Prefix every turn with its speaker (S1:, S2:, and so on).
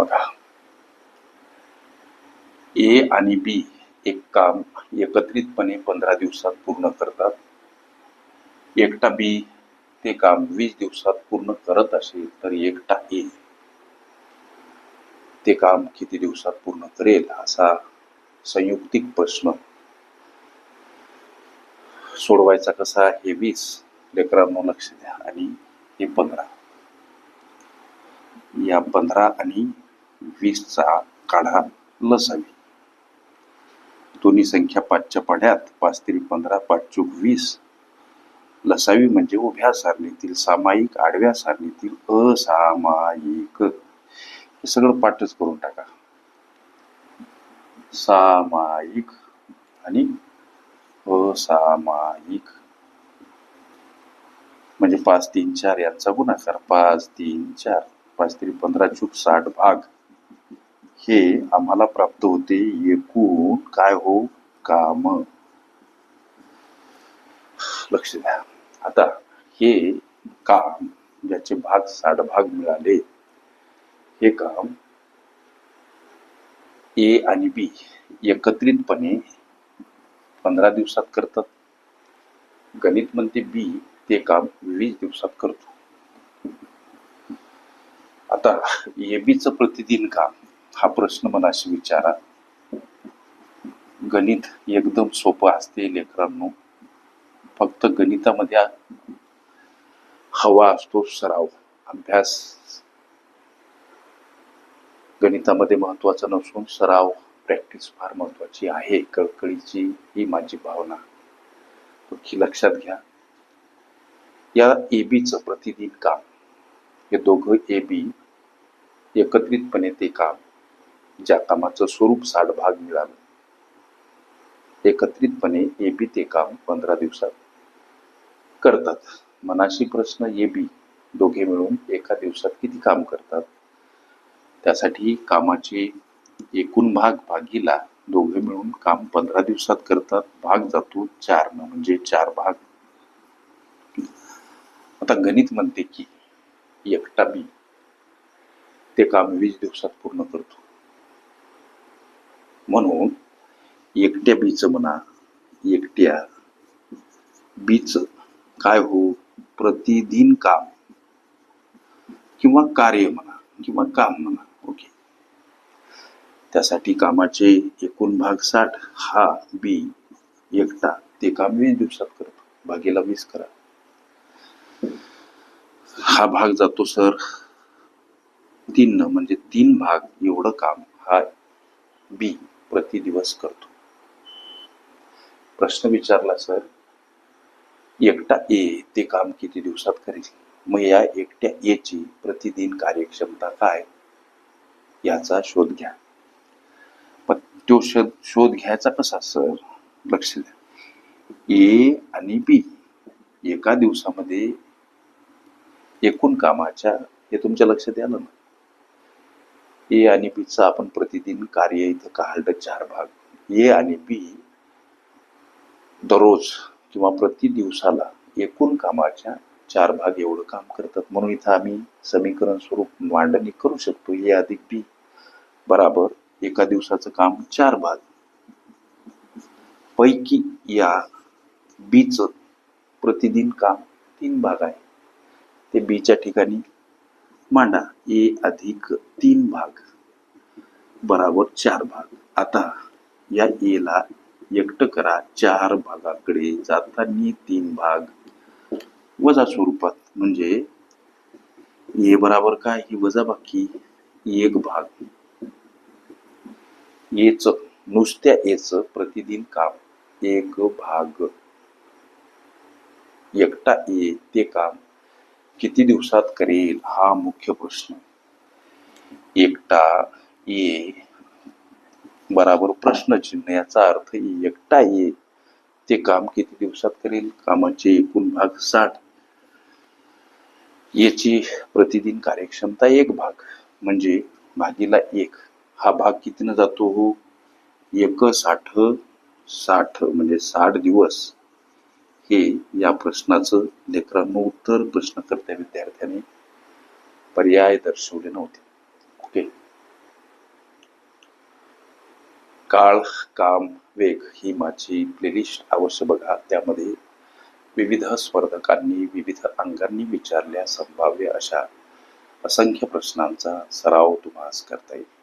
S1: बघा. ए आणि बी एक काम एकत्रितपणे पंधरा दिवसात पूर्ण करतात. एकटा बी ते काम वीस दिवसात पूर्ण करत असेल तर एकटा ए. ते काम किती दिवसात पूर्ण करेल असा संयुक्तिक प्रश्न. सोडवायचा कसा हे वीस लेकरांनो लक्ष द्या आणि हे पंधरा. या पंधरा आणि वीसचा काढा लसावी. दोन्ही संख्या पाचच्या पाढ्यात पाच तरी पंधरा पाच चूक वीस. लसावी म्हणजे उभ्या सारणीतील सामायिक आडव्या सारणीतील असामायिक. हे सगळं पाठच करून टाका. सामायिक आणि असामायिक. म्हणजे पाच तीन चार यांचा गुणाकार पाच तीन चार पाच तरी पंधरा चूक साठ भाग. हे आम्हाला प्राप्त होते. एकूण काय हो? काम. लक्ष द्या. आता हे काम ज्याचे भाग साठ भाग मिळाले हे काम ए आणि बी एकत्रितपणे पंधरा दिवसात करतात. गणित म्हणते बी ते काम वीस दिवसात करतो. आता एबीचं प्रतिदिन काम. हा प्रश्न मनाशी विचारा. गणित एकदम सोपं असते लेकरांनो. फक्त गणितामध्ये हवा असतो सराव अभ्यास. गणितामध्ये महत्त्वाचा नसून सराव प्रॅक्टिस फार महत्वाची आहे. कळकळीची ही माझी भावना. ही लक्षात घ्या. या एबीचं प्रतिदिन काम हे दोघं ए बी एकत्रितपणे ते काम ज्या कामाचं स्वरूप साठ भाग मिळालं. एकत्रितपणे ए बी ते काम पंधरा दिवसात करतात. मनाशी प्रश्न ए बी दोघे मिळून एका दिवसात किती काम करतात? त्यासाठी कामाचे एकूण भाग भागीला दोघे मिळून काम पंधरा दिवसात करतात. भाग जातो चार न म्हणजे चार भाग. आता गणित म्हणते की एकटा बी ते काम वीस दिवसात पूर्ण करतो. म्हणून एकट्या बीचं म्हणा एकट्या बीच काय हो? प्रतिदिन काम किंवा कार्य म्हणा किंवा काम म्हणा ओके. त्यासाठी कामाचे एकूण भाग साठ हा बी एकटा ते काम वीस दिवसात करतो. भागीला वीस करा. हा भाग जातो सर तीन म्हणजे तीन भाग एवढं काम हा बी. प्रति दिवस करतो. प्रश्न विचारला सर एकटा ए ते काम किती दिवसात करेल? मग या एकट्या ए ची प्रतिदिन कार्यक्षमता काय? याचा शोध घ्या. पण तो शोध शोध घ्यायचा कसा सर? लक्ष द्या. ए आणि बी एका दिवसामध्ये एकूण कामाच्या हे तुमच्या लक्षात आलं ना? ए आणि बीचा आपण प्रतिदिन कार्य इथं काढलं चार भाग. ए आणि बी दररोज किंवा प्रति दिवसाला एकूण कामाच्या चार भाग एवढं काम करतात. म्हणून इथं आम्ही समीकरण स्वरूप मांडणी करू शकतो. ए अधिक बी बराबर एका दिवसाचं काम चार भाग. पैकी या बीच प्रतिदिन काम तीन भाग आहे. ते बीच्या ठिकाणी मांडा. ए अधिक तीन भाग. बराबर चार भाग. आता या एला एकट करा. चार भागाकडे जाताना तीन भाग. वजा स्वरूपात म्हणजे ए बराबर काय? ही वजा बाकी एक भाग. एच नुसत्या एच प्रतिदिन काम. एक भाग. एकटा ए ते काम. किती दिवसात करेल हा मुख्य प्रश्न. एकटा ये. बराबर प्रश्नचिन्ह याचा अर्थ एकटा ये. ते काम किती दिवसात करेल? कामाचे एकूण भाग साठ. याची प्रतिदिन कार्यक्षमता एक भाग म्हणजे भागीला एक. हा भाग कितीनं जातो हो? एक साठ साठ म्हणजे साठ दिवस. हे या प्रश्नाचं लेकरांनो उत्तर प्रश्नकर्त्या विद्यार्थ्याने पर्याय दर्शवले नव्हते. ओके काळ काम वेग ही माझी प्लेलिस्ट अवश्य बघा. त्यामध्ये विविध स्पर्धकांनी विविध अंगांनी विचारल्या संभाव्य अशा असंख्य प्रश्नांचा सराव तुम्हाला करता येईल.